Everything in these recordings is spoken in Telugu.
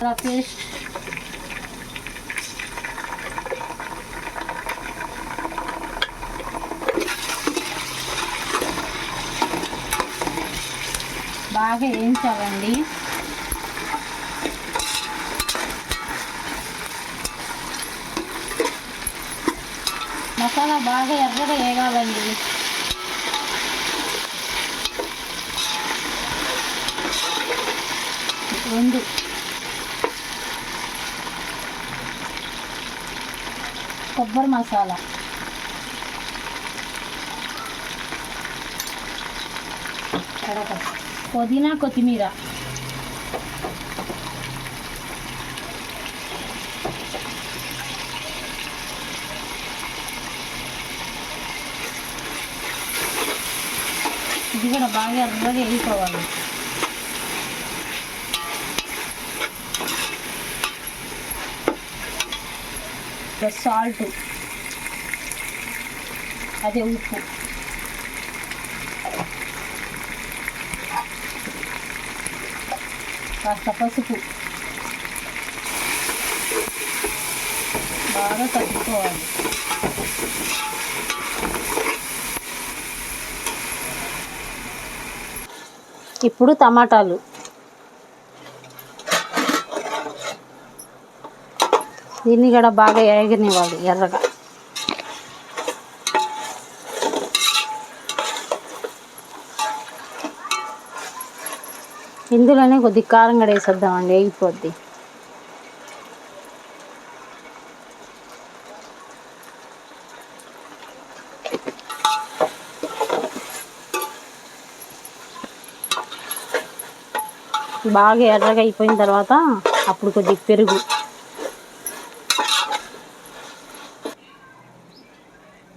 పేస్ట్ బాగా వేయించాలండి మసాలా బాగా ఎర్రగా వేగాలండి రెండు కొబ్బరి మసాలా. పుదీనా కొత్తిమీర. ఇది కూడా బాగా ఎర్రగా వేసుకోవాలి ప్లస్ సాల్ట్. అదే ఉప్పు. కాస్త పసుపు. బాగా తగ్గుకోవాలి ఇప్పుడు టమాటాలు. దీన్ని కూడా బాగా ఏగనివ్వాలి ఎర్రగా. ఇందులోనే కొద్ది కారం కూడా వేసేద్దామండి వేగిపోద్ది బాగా ఎర్రగా అయిపోయిన తర్వాత అప్పుడు కొద్దిగా పెరుగు.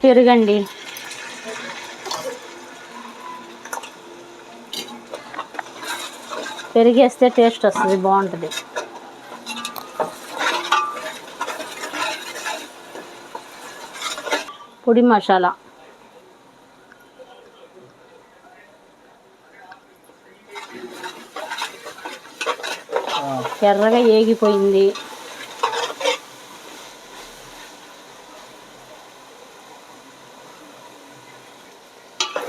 తిరగండి పెరిగేస్తే టేస్ట్ వస్తుంది బాగుంటుంది. పొడి మసాలా. ఎర్రగా ఏగిపోయింది.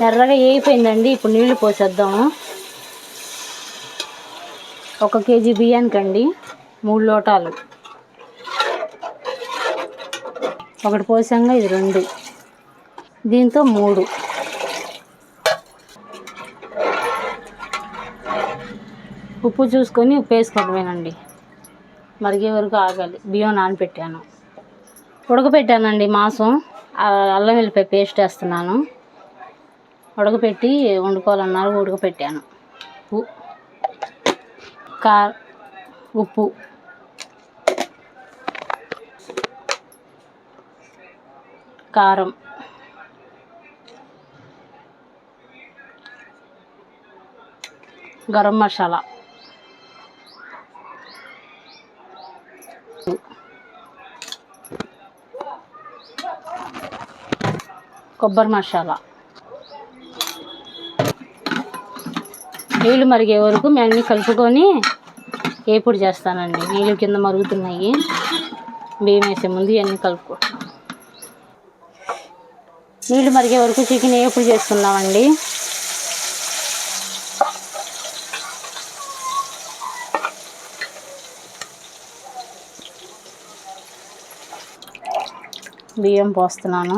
ఎర్రగా వేయిపోయిందండి ఇప్పుడు నీళ్ళు పోసేద్దాము. ఒక కేజీ బియ్యానికండి. మూడు లోటాలు. ఒకటి పోసాంగా ఇది రెండు. దీంతో మూడు. ఉప్పు చూసుకొని ఉప్పు వేసుకోవడమేనండి మరిగే వరకు ఆగాలి. బియ్యం నానపెట్టాను. ఉడకపెట్టానండి మాసం. అల్లం వెల్లిపాయ పేస్ట్ వేస్తున్నాను. ఉడకపెట్టి వండుకోవాలన్నారు ఉడకపెట్టాను. ఉ- కా ఉప్పు. కారం. గరం మసాలా. కొబ్బరి మసాలా. నీళ్ళు మరిగే వరకు మేము అన్నీ కలుపుకొని ఏపుడు చేస్తానండి? నీళ్ళు కింద మరుగుతున్నాయి. బియ్యం వేసే ముందు ఇవన్నీ కలుపుకో. నీళ్ళు మరిగే వరకు చికెన్ ఏపుడు చేస్తున్నామండి బియ్యం పోస్తున్నాను.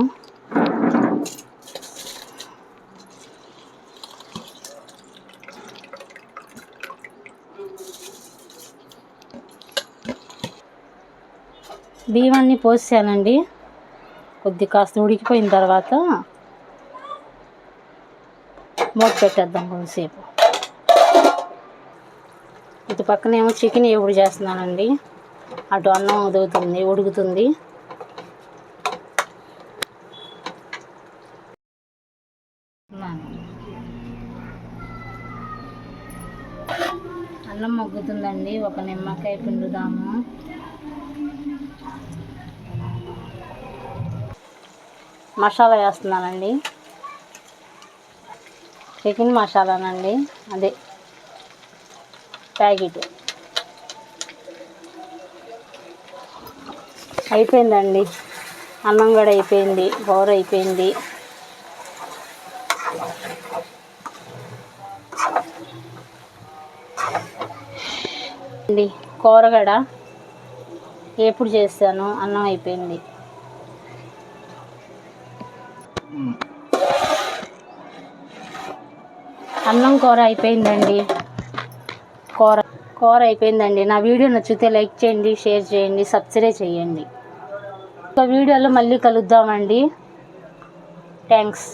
బియ్యం పోసానండి కొద్ది కాస్త ఉడికిపోయిన తర్వాత మూత పెట్టేద్దాం కొంతసేపు. ఇటు పక్కనేమో చికెన్ ఎప్పుడు చేస్తున్నానండి. అటు అన్నం ఉదుగుతుంది ఉడుకుతుంది. అన్నం మగ్గుతుందండి. ఒక నిమ్మకాయ పిండుదాము. మసాలా వేస్తున్నానండి. చికెన్ మసాలానండి అదే ప్యాకెట్. అయిపోయిందండి. అన్నం కూడా అయిపోయింది కూర అయిపోయింది. అండి కూరగడ ఎప్పుడు చేస్తాను అన్నం అయిపోయింది. అన్నం కూర అయిపోయిందండి. కూర కూర అయిపోయిందండి. నా వీడియో నచ్చితే లైక్ చేయండి షేర్ చేయండి సబ్స్క్రైబ్ చేయండి. ఒక వీడియోలో మళ్ళీ కలుద్దామండి. థ్యాంక్స్.